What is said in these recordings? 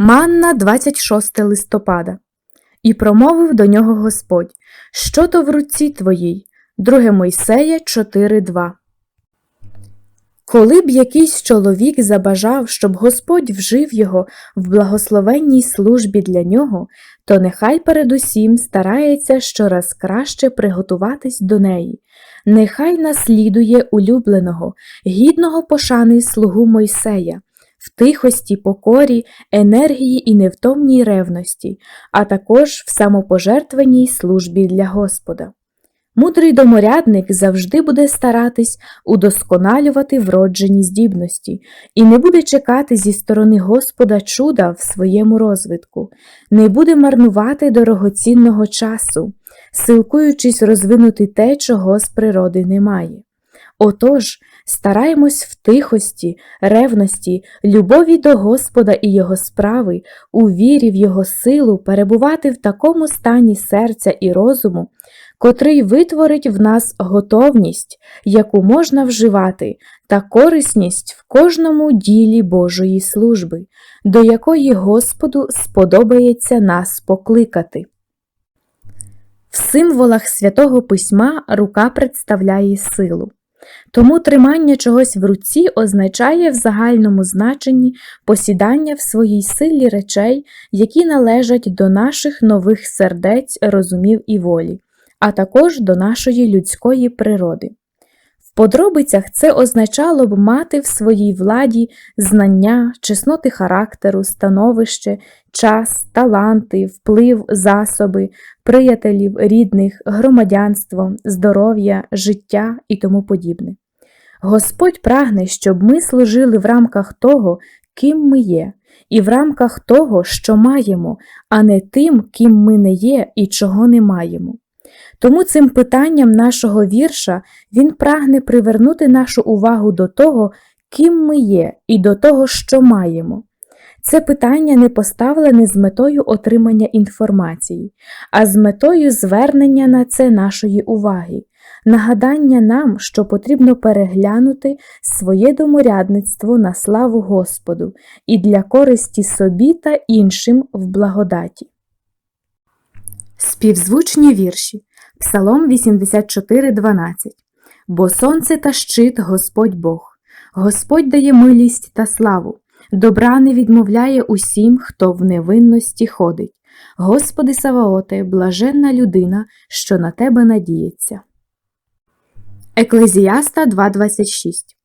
Манна 26 листопада. І промовив до нього Господь, що то в руці твоїй? 2 Мойсея 4.2. Коли б якийсь чоловік забажав, щоб Господь вжив його в благословенній службі для нього, то нехай передусім старається щораз краще приготуватись до неї, нехай наслідує улюбленого, гідного пошани слугу Мойсея, в тихості, покорі, енергії і невтомній ревності, а також в самопожертвеній службі для Господа. Мудрий доморядник завжди буде старатись удосконалювати вроджені здібності і не буде чекати зі сторони Господа чуда в своєму розвитку, не буде марнувати дорогоцінного часу, силкуючись розвинути те, чого з природи немає. Отож, стараємось в тихості, ревності, любові до Господа і Його справи, у вірі в Його силу перебувати в такому стані серця і розуму, котрий витворить в нас готовність, яку можна вживати, та корисність в кожному ділі Божої служби, до якої Господу сподобається нас покликати. В символах святого письма рука представляє силу. Тому тримання чогось в руці означає в загальному значенні посідання в своїй силі речей, які належать до наших нових сердець, розумів і волі, а також до нашої людської природи. В подробицях це означало б мати в своїй владі знання, чесноти характеру, становище, час, таланти, вплив, засоби, приятелів, рідних, громадянство, здоров'я, життя і тому подібне. Господь прагне, щоб ми служили в рамках того, ким ми є, і в рамках того, що маємо, а не тим, ким ми не є і чого не маємо. Тому цим питанням нашого вірша він прагне привернути нашу увагу до того, ким ми є, і до того, що маємо. Це питання не поставлене з метою отримання інформації, а з метою звернення на це нашої уваги, нагадання нам, що потрібно переглянути своє доморядництво на славу Господу і для користі собі та іншим в благодаті. Співзвучні вірші Псалом 84.12 Бо сонце та щит Господь Бог, Господь дає милість та славу, добра не відмовляє усім, хто в невинності ходить. Господи Саваоте, блаженна людина, що на тебе надіється. Еклезіаста 2.26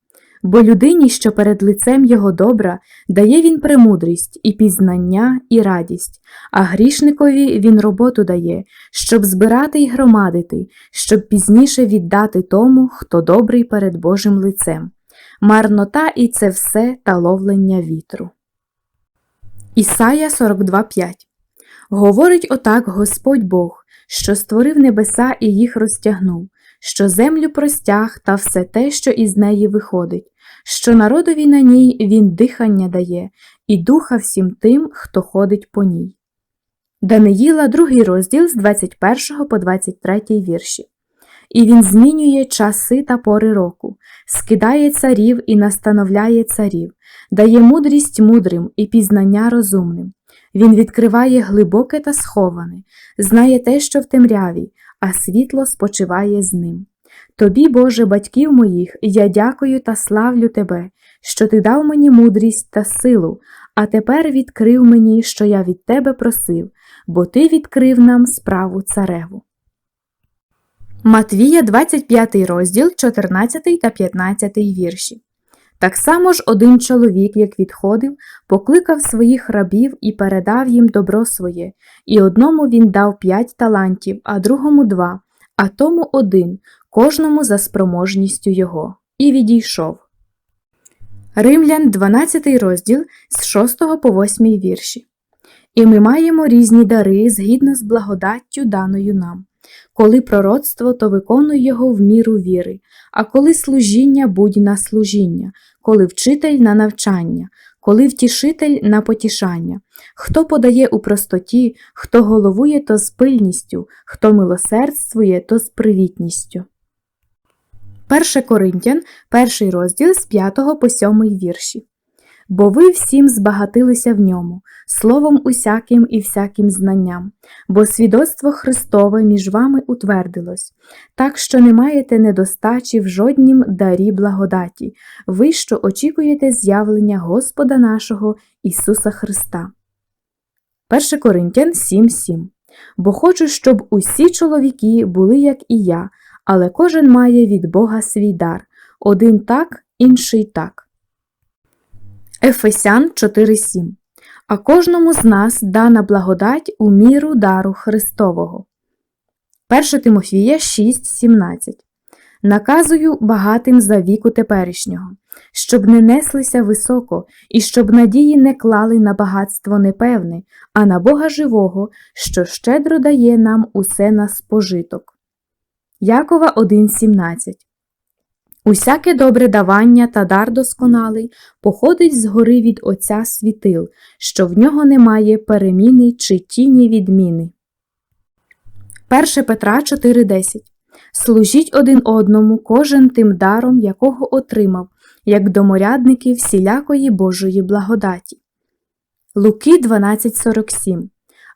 Бо людині, що перед лицем його добра, дає він премудрість, і пізнання, і радість, а грішникові він роботу дає, щоб збирати й громадити, щоб пізніше віддати тому, хто добрий перед Божим лицем. Марнота і це все та ловлення вітру. Ісая 42.5 Говорить отак Господь Бог, що створив небеса і їх розтягнув, що землю простяг та все те, що із неї виходить, що народові на ній він дихання дає, і духа всім тим, хто ходить по ній. Даниїла, другий розділ з 21 по 23 вірші. І він змінює часи та пори року, скидає царів і настановляє царів, дає мудрість мудрим і пізнання розумним. Він відкриває глибоке та сховане, знає те, що в темряві, а світло спочиває з ним. Тобі, Боже, батьків моїх, я дякую та славлю Тебе, що Ти дав мені мудрість та силу, а тепер відкрив мені, що я від Тебе просив, бо Ти відкрив нам справу цареву. Матвія, 25 розділ, 14 та 15 вірші. Так само ж один чоловік, як відходив, покликав своїх рабів і передав їм добро своє, і одному він дав п'ять талантів, а другому два, а тому один, кожному за спроможністю його, і відійшов. Римлян, 12 розділ з 6 по 8 вірші. І ми маємо різні дари згідно з благодаттю даною нам. Коли пророцтво, то виконуй його в міру віри, а коли служіння будь на служіння, коли вчитель на навчання, коли втішитель на потішання, хто подає у простоті, хто головує, то з пильністю, хто милосердствує, то з привітністю. 1 Коринтян, перший розділ з 5 по 7 вірші. бо ви всім збагатилися в ньому, словом усяким і всяким знанням, бо свідоцтво Христове між вами утвердилось, так що не маєте недостачі в жоднім дарі благодаті, ви що очікуєте з'явлення Господа нашого Ісуса Христа. 1 Коринтян 7.7 Бо хочу, щоб усі чоловіки були, як і я, але кожен має від Бога свій дар, один так, інший так. Ефесян 4.7 А кожному з нас дана благодать у міру дару Христового. 1 Тимофія 6.17 Наказую багатим за віку теперішнього, щоб не неслися високо і щоб надії не клали на багатство непевне, а на Бога живого, що щедро дає нам усе на спожиток. Якова 1.17 Усяке добре давання та дар досконалий походить згори від Отця світил, що в нього немає переміни чи тіні відміни. 1 Петра 4.10 Служіть один одному кожен тим даром, якого отримав, як доморядники всілякої Божої благодаті. Луки 12.47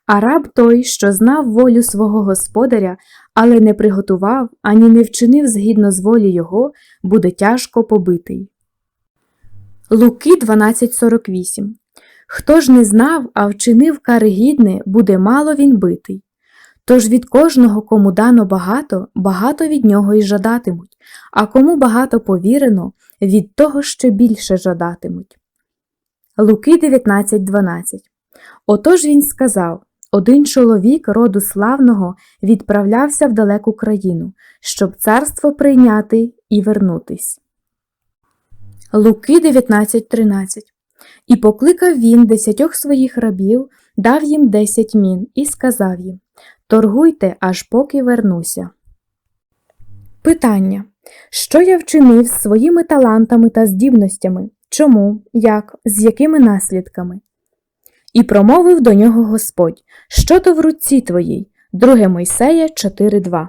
А раб той, що знав волю свого господаря, але не приготував ані не вчинив згідно з волі його, буде тяжко побитий. Луки 12.48 Хто ж не знав, а вчинив кари гідне, буде мало він битий. Тож від кожного, кому дано багато, багато від нього й жадатимуть, а кому багато повірено, від того ще більше жадатимуть. Луки 19.12 Отож він сказав один чоловік роду славного відправлявся в далеку країну, щоб царство прийняти і вернутись. Луки 19.13 І покликав він десятьох своїх рабів, дав їм десять мін і сказав їм Торгуйте, аж поки вернуся. Питання. Що я вчинив з своїми талантами та здібностями? Чому, як, з якими наслідками? І промовив до нього Господь Що то в руці твоїй? 2 Мойсея 4.2